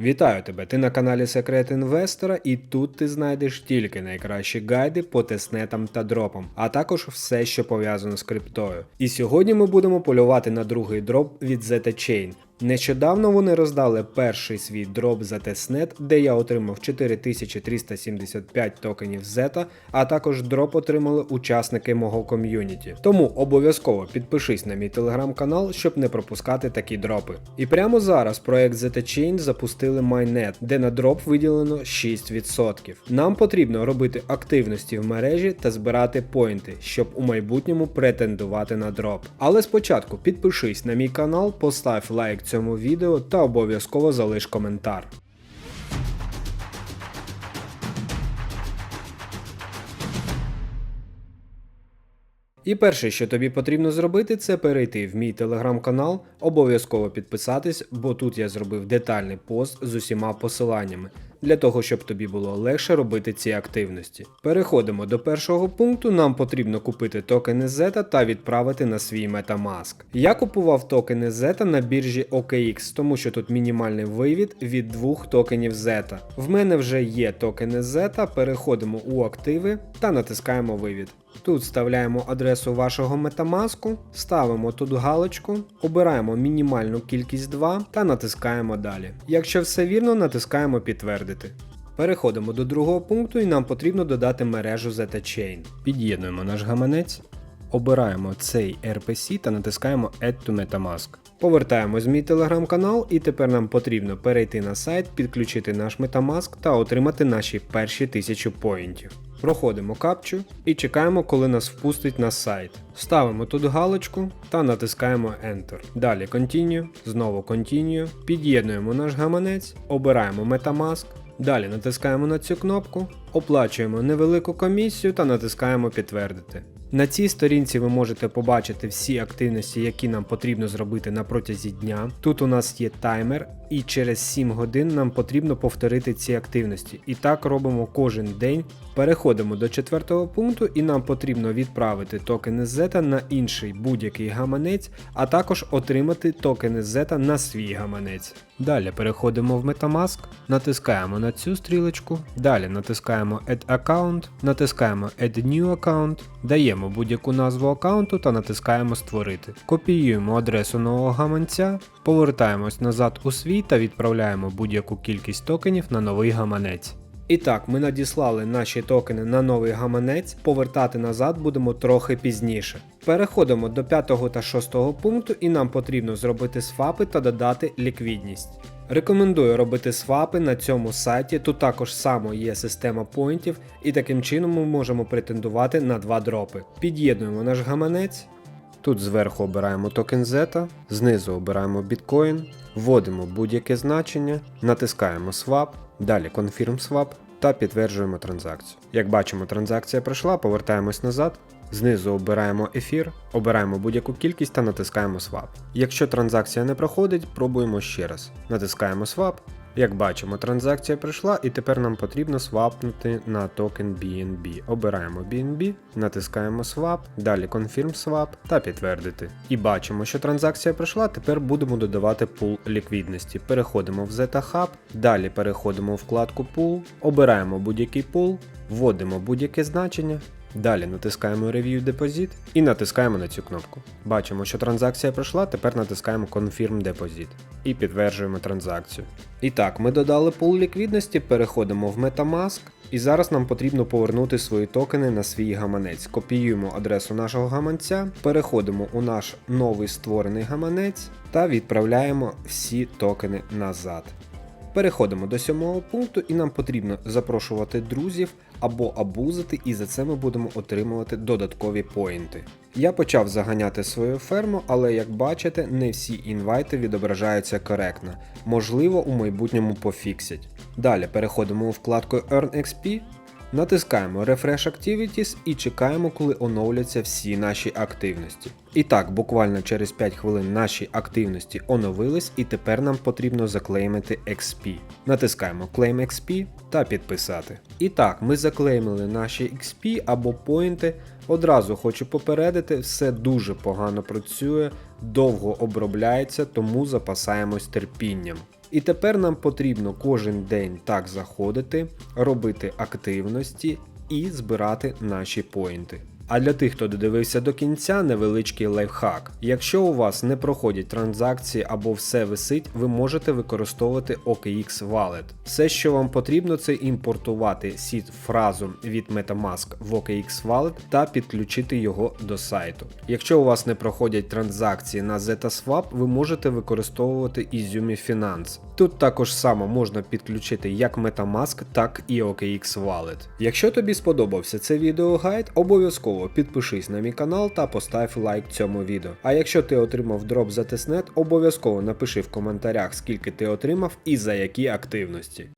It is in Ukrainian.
Вітаю тебе! Ти на каналі Секрет Інвестора, і тут ти знайдеш тільки найкращі гайди по тестнетам та дропам, а також все, що пов'язано з криптою. І сьогодні ми будемо полювати на другий дроп від Zeta Chain. Нещодавно вони роздали перший свій дроп за тестнет, де я отримав 4375 токенів Zeta, а також дроп отримали учасники мого ком'юніті. Тому обов'язково підпишись на мій телеграм-канал, щоб не пропускати такі дропи. І прямо зараз проект Zeta Chain запустили Майнет, де на дроп виділено 6%. Нам потрібно робити активності в мережі та збирати поінти, щоб у майбутньому претендувати на дроп. Але спочатку підпишись на мій канал, постав лайк цьому відео та обов'язково залиш коментар. І перше, що тобі потрібно зробити, це перейти в мій телеграм-канал, обов'язково підписатись, бо тут я зробив детальний пост з усіма посиланнями, для того, щоб тобі було легше робити ці активності. Переходимо до першого пункту. Нам потрібно купити токени Zeta та відправити на свій Metamask. Я купував токени Zeta на біржі OKX, тому що тут мінімальний вивід від двох токенів Zeta. В мене вже є токени Zeta, переходимо у активи та натискаємо вивід. Тут вставляємо адресу вашого Metamask, ставимо тут галочку, обираємо мінімальну кількість 2 та натискаємо далі. Якщо все вірно, натискаємо підтвердити. Переходимо до другого пункту і нам потрібно додати мережу ZetaChain. Під'єднуємо наш гаманець, обираємо цей RPC та натискаємо Add to Metamask. Повертаємось в мій телеграм-канал, і тепер нам потрібно перейти на сайт, підключити наш Metamask та отримати наші перші 1000 поінтів. Проходимо капчу і чекаємо, коли нас впустить на сайт. Ставимо тут галочку та натискаємо Enter. Далі Continue, знову Continue, під'єднуємо наш гаманець, обираємо Metamask, далі натискаємо на цю кнопку, оплачуємо невелику комісію та натискаємо Підтвердити. На цій сторінці ви можете побачити всі активності, які нам потрібно зробити на протязі дня. Тут у нас є таймер, і через 7 годин нам потрібно повторити ці активності. І так робимо кожен день. Переходимо до четвертого пункту, і нам потрібно відправити токени Zeta на інший будь-який гаманець, а також отримати токени Zeta на свій гаманець. Далі переходимо в Metamask, натискаємо на цю стрілочку, далі натискаємо Add Account, натискаємо Add New Account, даємо будь-яку назву аккаунту та натискаємо Створити. Копіюємо адресу нового гаманця, повертаємось назад у свій та відправляємо будь-яку кількість токенів на новий гаманець. І так, ми надіслали наші токени на новий гаманець, повертати назад будемо трохи пізніше. Переходимо до 5 та 6 пункту і нам потрібно зробити свапи та додати ліквідність. Рекомендую робити свапи на цьому сайті, тут також само є система поінтів, і таким чином ми можемо претендувати на два дропи. Під'єднуємо наш гаманець. Тут зверху обираємо токен Zeta, знизу обираємо біткоін, вводимо будь-яке значення, натискаємо Swap, далі Confirm Swap та підтверджуємо транзакцію. Як бачимо, транзакція пройшла, повертаємось назад. Знизу обираємо ефір, обираємо будь-яку кількість та натискаємо Swap. Якщо транзакція не проходить, пробуємо ще раз. Натискаємо Swap. Як бачимо, транзакція прийшла і тепер нам потрібно свапнути на токен BNB. Обираємо BNB, натискаємо Swap, далі Confirm Swap та підтвердити. І бачимо, що транзакція прийшла, тепер будемо додавати пул ліквідності. Переходимо в Zeta Hub, далі переходимо в вкладку Pool, обираємо будь-який пул, вводимо будь-яке значення. Далі натискаємо Review Deposit і натискаємо на цю кнопку. Бачимо, що транзакція пройшла, тепер натискаємо Confirm Deposit і підтверджуємо транзакцію. І так, ми додали пул ліквідності, переходимо в Metamask, і зараз нам потрібно повернути свої токени на свій гаманець. Копіюємо адресу нашого гаманця, переходимо у наш новий створений гаманець та відправляємо всі токени назад. Переходимо до сьомого пункту, і нам потрібно запрошувати друзів або абузити, і за це ми будемо отримувати додаткові поінти. Я почав заганяти свою ферму, але як бачите, не всі інвайти відображаються коректно. Можливо, у майбутньому пофіксять. Далі переходимо у вкладку Earn XP, натискаємо Refresh Activities і чекаємо, коли оновляться всі наші активності. І так, буквально через 5 хвилин наші активності оновились, і тепер нам потрібно заклеймити XP. Натискаємо Claim XP та підписати. І так, ми заклеймили наші XP або поінти. Одразу хочу попередити, все дуже погано працює, довго обробляється, тому запасаємось терпінням. І тепер нам потрібно кожен день так заходити, робити активності і збирати наші поінти. А для тих, хто додивився до кінця, невеличкий лайфхак. Якщо у вас не проходять транзакції або все висить, ви можете використовувати OKX Wallet. Все, що вам потрібно, це імпортувати сід фразу від Metamask в OKX Wallet та підключити його до сайту. Якщо у вас не проходять транзакції на ZetaSwap, ви можете використовувати Izumi Finance. Тут також само можна підключити як Metamask, так і OKX Wallet. Якщо тобі сподобався це відеогайд, обов'язково підпишись на мій канал та постав лайк цьому відео. А якщо ти отримав дроп за тестнет, обов'язково напиши в коментарях, скільки ти отримав і за які активності.